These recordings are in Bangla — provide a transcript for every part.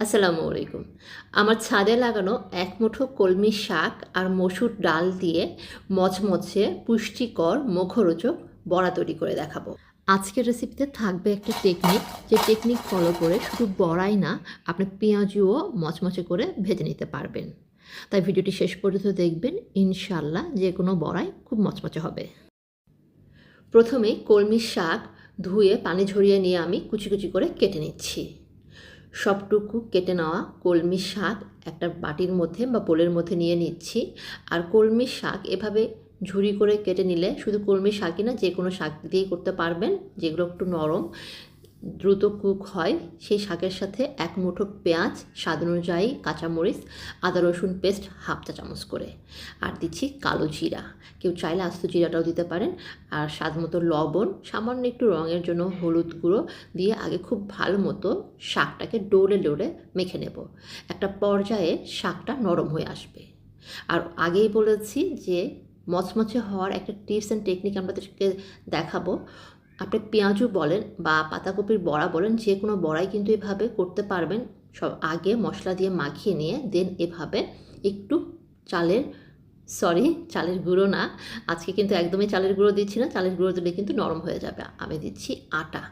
আসসালামু আলাইকুম। আমার ছাদে লাগানো এক মুঠো কলমি শাক আর মসুর ডাল দিয়ে মচমচে পুষ্টিকর মুখরোচক বড়া তৈরি করে দেখাবো। আজকের রেসিপিতে থাকবে একটা টেকনিক যে টেকনিক ফলো করে শুধু বড়াই না, আপনি পেঁয়াজুও মচমচে করে ভেজে নিতে পারবেন। তাই ভিডিওটি শেষ পর্যন্ত দেখবেন ইনশাল্লাহ যে কোনো বড়াই খুব মচমচে হবে। প্রথমে কলমি শাক ধুয়ে পানি ঝরিয়ে নিয়ে আমি কুচি কুচি করে কেটে নিচ্ছি। সবটুকু কেটে নেওয়া কলমি শাক একটা বাটির মধ্যে বা বোলের মধ্যে নিয়ে নিচ্ছি। আর কলমি শাক এভাবে ঝুড়ি করে কেটে নিলে শুধু কলমি শাকই না, যে কোনো শাক দিয়েই করতে পারবেন, যেগুলো একটু নরম। দ্রুত কুক হয়, সেই শাকের সাথে এক মুঠো পেঁয়াজ, স্বাদ অনুযায়ী কাঁচামরিচ, আদা রসুন পেস্ট, হাফ চা চামচ করে। আর দিচ্ছি কালো জিরা। কেউ চাইলে আস্ত জিরাটাও দিতে পারেন। আর স্বাদ মতো লবণ, সামান্য একটু রঙের জন্য হলুদ গুঁড়ো দিয়ে আগে খুব ভালো মতো শাকটাকে ডোলে ডোলে মেখে নেব। একটা পর্যায়ে শাকটা নরম হয়ে আসবে। আর আগেই বলেছি যে, মচমচে হওয়ার একটা টিপস অ্যান্ড টেকনিক আপনাদেরকে দেখাবো। আপনি পেঁয়াজু বলেন বা পাতাকপির বড়া বলেন, যে কোনো বড়াই কিন্তু এভাবে করতে পারবেন। সব আগে মশলা দিয়ে মাখিয়ে নিয়ে, দেন এভাবে একটু চালের, সরি, চালের গুঁড়ো না, আজকে কিন্তু একদমই চালের গুঁড়ো দিচ্ছি না, চালের গুঁড়ো দিলে কিন্তু নরম হয়ে যাবে। আমি দিচ্ছি আটা।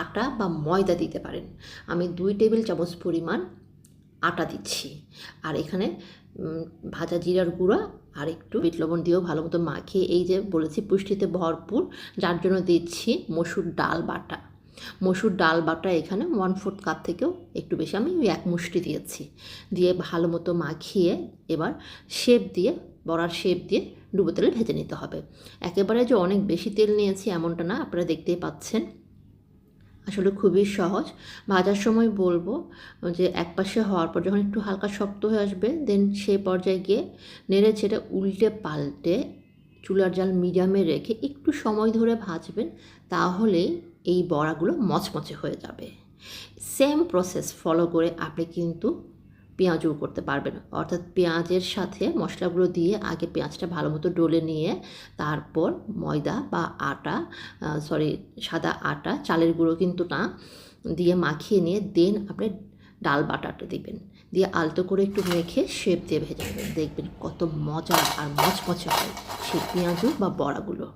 আটা বা ময়দা দিতে পারেন। আমি দুই টেবিল চামচ পরিমাণ আটা দিচ্ছি। আর এখানে ভাজা জিরার গুঁড়া আর একটু বিট লবণ দিয়েও ভালো মতো মাখিয়ে এই যে বলেছি পুষ্টিতে ভরপুর, যার জন্য দিচ্ছি মসুর ডাল বাটা। মসুর ডাল বাটা এখানে ওয়ান ফোর্থ কাপ থেকেও একটু বেশি, আমি এক মুষ্টি দিয়েছি। দিয়ে ভালো মতো মাখিয়ে এবার শেপ দিয়ে, বড়ার শেপ দিয়ে ডুবো তেলে ভেজে নিতে হবে। একেবারে যে অনেক বেশি তেল নিয়েছি এমনটা না, আপনারা দেখতেই পাচ্ছেন। আসলে খুবই সহজ। ভাজার সময় বলব যে এক পাশে হওয়ার পর যখন একটু হালকা শক্ত হয়ে আসবে দেন সেই পর্যায়ে গিয়ে নেড়ে ছেড়ে উল্টে পাল্টে চুলার জাল মিডিয়ামে রেখে একটু সময় ধরে ভাজবেন তাহলেই এই বড়াগুলো মচমচে হয়ে যাবে। সেম প্রসেস ফলো করে আপনি কিন্তু পেঁয়াজও করতে পারবেন অর্থাৎ পেঁয়াজের সাথে মশলাগুলো দিয়ে আগে পেঁয়াজটা ভালো মতো ডলে নিয়ে তারপর ময়দা বা আটা সরি সাদা আটা, চালের গুঁড়ো কিন্তু না, দিয়ে মাখিয়ে নিয়ে দেন আপনি ডাল বাটাটা দিবেন। দিয়ে আলতো করে একটু মেখে শেপ দিয়ে ভেজে নেবেন। দেখবেন কত মজা আর মচমচে হয় সেই পেঁয়াজু বা বড়াগুলো।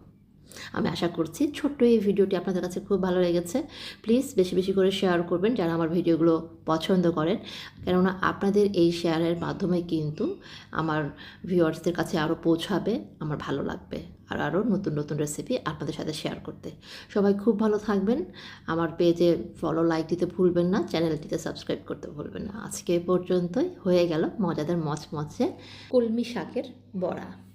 আমি আশা করছি ছোট্ট এই ভিডিওটি আপনাদের কাছে খুব ভালো লেগেছে। প্লিজ বেশি বেশি করে শেয়ার করবেন যারা আমার ভিডিওগুলো পছন্দ করেন। কেননা আপনাদের এই শেয়ারের মাধ্যমে কিন্তু আমার ভিউয়ার্সদের কাছে আরও পৌঁছাবে, আমার ভালো লাগবে। আর আরও নতুন নতুন রেসিপি আপনাদের সাথে শেয়ার করতে। সবাই খুব ভালো থাকবেন। আমার পেজে ফলো লাইক দিতে ভুলবেন না চ্যানেলটিতে সাবস্ক্রাইব করতে ভুলবেন না। আজকে পর্যন্তই। হয়ে গেল মজাদার মচমচে কলমি শাকের বড়া।